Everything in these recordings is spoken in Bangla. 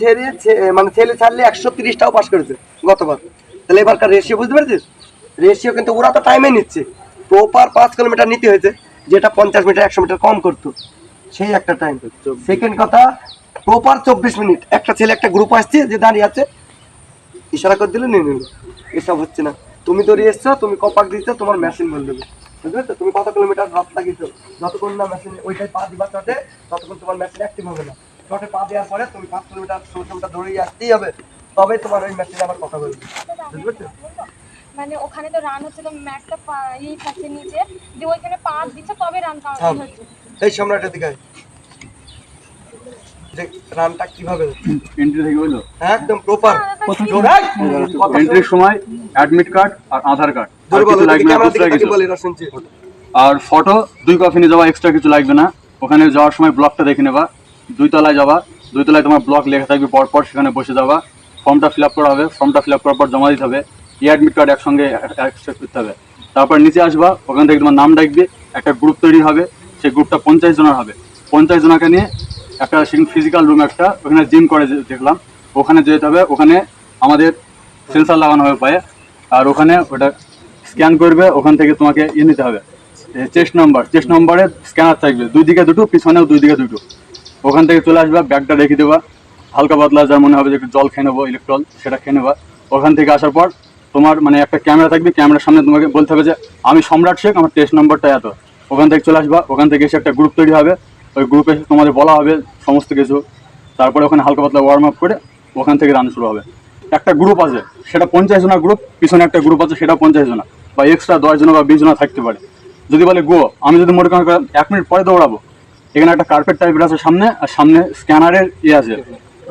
ছেড়ে মানে ছেলে ছাড়লে একশো তিরিশটাও পাস করেছে গতবার। তাহলে এবারকার রেশিও বুঝতে পেরেছিস? রেশিও কিন্তু ওরা তো টাইমে নিচ্ছে। প্রপার পাঁচ কিলোমিটার নিতে হয়েছে যেটা পঞ্চাশ মিটার একশো মিটার কম করতো। সেই একটা টাইম সেকেন্ড কথা প্রপার চব্বিশ মিনিট একটা ছেলে একটা গ্রুপ আসছে যে দাঁড়িয়ে আছে ইশারা করে দিলে নিয়ে নিল। এসব হচ্ছে না। তুমি দৌড়িয়ে এসছো তুমি কপাক দিচ্ছ তোমার মেশিন বলে দেবে বুঝতে পারছ? তুমি কত কিলোমিটার রাত লাগিয়েছো? যতক্ষণ না মেশিন ওইটাই পা দিবা চটে ততক্ষণ তোমার মেশিন অ্যাক্টিভ হবে না। দেওয়ার পরে তুমি পাঁচ কিলোমিটার ষোলো কিলোমিটার দৌড়িয়ে আসতেই হবে। তবে তোমার ওই মেশিনে আবার কথা বলবে। বুঝতে পারছ? মানে ওখানে তো রান হচ্ছে ম্যাটটা ই থাকছে নিচে। যে ওইখানে পা দিচ্ছে তবে রান কাউন্ট হচ্ছে। এই সম্রাটের দিকে রানটা কীভাবে? এন্ট্রি থেকে বলল একদম প্রপার এন্ট্রির সময় অ্যাডমিট কার্ড আর আধার কার্ড আর ফটো দুই কপি নিয়ে যাওয়া এক্সট্রা কিছু লাগবে না। ওখানে যাওয়ার সময় ব্লকটা দেখে নেবা। দুই তলায় যাবা। দুই তলায় তোমার ব্লক লেখা থাকবে, পরপর সেখানে বসে যাবা। ফর্মটা ফিল আপ করা হবে ফর্মটা ফিল আপ করার পর জমা দিতে হবে। ই অ্যাডমিট কার্ড একসঙ্গে অ্যাকসেপ্ট করতে হবে। তারপর নিচে আসবা, ওখান থেকে তোমার নাম ডাকবে, একটা গ্রুপ তৈরি হবে, সেই গ্রুপটা পঞ্চাশ জনের হবে। পঞ্চাশ জনকে নিয়ে একটা সেখানে ফিজিক্যাল রুম একটা, ওখানে জিম করে দেখলাম। ওখানে যেতে হবে, ওখানে আমাদের সেন্সার লাগানো হবে পায়ে। আর ওখানে ওটা স্ক্যান করবে, ওখান থেকে তোমাকে ইয়ে নিতে হবে। চেস্ট নাম্বার চেস্ট নাম্বারে স্ক্যানার থাকবে। দুই দিকে দুটো, পিছনেও দুই দিকে দুটো। ওখান থেকে চলে আসবা, ব্যাগটা রেখে দেবা। হালকা পাতলা যার মনে হবে যে একটু জল খেয়ে নেব ইলেকট্রল সেটা খেয়ে নেবা। ওখান থেকে আসার পর তোমার মানে একটা ক্যামেরা থাকবে, ক্যামেরার সামনে তোমাকে বলতে হবে যে, আমি সম্রাট শেখ, আমার টেস্ট নম্বরটা এত। ওখান থেকে চলে আসবা, ওখান থেকে এসে একটা গ্রুপ তৈরি হবে। ওই গ্রুপে তোমাদের বলা হবে সমস্ত কিছু। তারপরে ওখানে হালকা পাতলা ওয়ার্ম আপ করে ওখান থেকে রান শুরু হবে। একটা গ্রুপ আছে, সেটা পঞ্চাশ জনের গ্রুপ পিছনে একটা গ্রুপ আছে সেটা পঞ্চাশ জনা বা এক্সট্রা দশ জন বা বিশ জনা থাকতে পারে। যদি বলে, গো, আমি যদি মনে করি এক মিনিট পরে দৌড়াবো এখানে একটা কার্পেট টাইপের আছে সামনে আর সামনে স্ক্যানারের ইয়ে আছে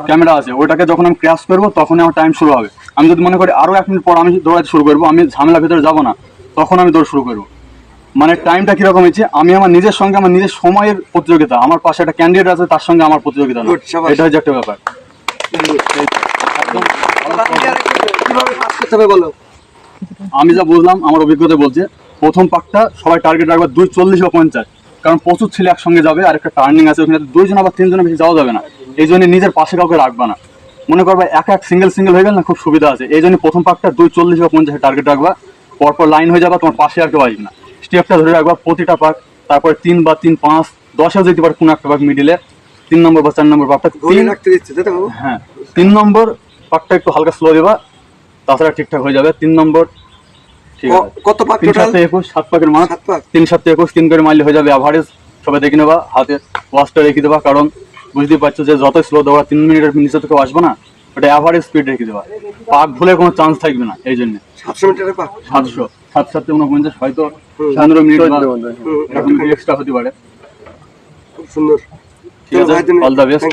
ক্যামেরা আছে। ওটাকে যখন আমি ক্র্যাশ করব তখন আমার টাইম শুরু হবে। আমি যদি মনে করি আরও এক মিনিট পর আমি দৌড়াতে শুরু করব আমি ঝামেলা ভেতরে যাব না তখন আমি দৌড় শুরু করব। মানে টাইমটা কীরকম হয়েছে? আমি আমার নিজের সঙ্গে আমার নিজের সময়ের প্রতিযোগিতা আমার পাশে একটা ক্যান্ডিডেট আছে তার সঙ্গে আমার প্রতিযোগিতা না এটা হচ্ছে একটা ব্যাপার। আমি যা বুঝলাম আমার অভিজ্ঞতা বলছে প্রথম পাকটা সবাই টার্গেট রাখবে দুই চল্লিশ বা পঞ্চাশ। কারণ প্রচুর ছেলে একসঙ্গে যাবে আর একটা টার্নিং আছে ওখানে দুইজন আবার তিনজনের বেশি যাওয়া যাবে না। এই জন্য নিজের পাশে কাউকে রাখবা না। মনে করবে এক এক সিঙ্গেল সিঙ্গেল হয়ে গেলে না খুব সুবিধা আছে। এই জন্য প্রথম পাকটা দুই চল্লিশ বা পঞ্চাশে টার্গেট রাখবা। পরপর লাইন হয়ে যাবা তোমার পাশে আর কেউ আসবে না। স্টেপটা ধরে রাখবা প্রতিটা পাক তারপরে তিন বা তিন পাঁচ দশেও যেতে পারে কোনো একটা পাক মিডিলে তিন নম্বর বা চার নম্বর পাকটা? হ্যাঁ। তিন নম্বর পাকটা একটু হালকা স্লো দেবা। তাছাড়া ঠিকঠাক হয়ে যাবে। তিন নম্বর কত পাক টোটাল সাতে একুশ সাত পাকের মাছ সাত পাক। তিন সাতে একুশ তিন করে মাইলে হয়ে যাবে সবাই দেখে নেবা হাতে ওয়াচটা রেখে দেবা কারণ বুঝতেই পারছ যে যত স্লো দেওয়া তিন মিনিটের নিচে থেকে আসবে না ওটা অ্যাভারেজ স্পিড রেখে দেবা। পাক ভুলে কোনো চান্স থাকবে না এই জন্য। সাতশো মিটারের পাক? সাতশো। সাত সাতে উনপঞ্চাশ হয়তো। পনেরো মিনিট এরকম এক্সট্রা হতে পারে। খুব সুন্দর। ঠিক আছে অল দ্য বেস্ট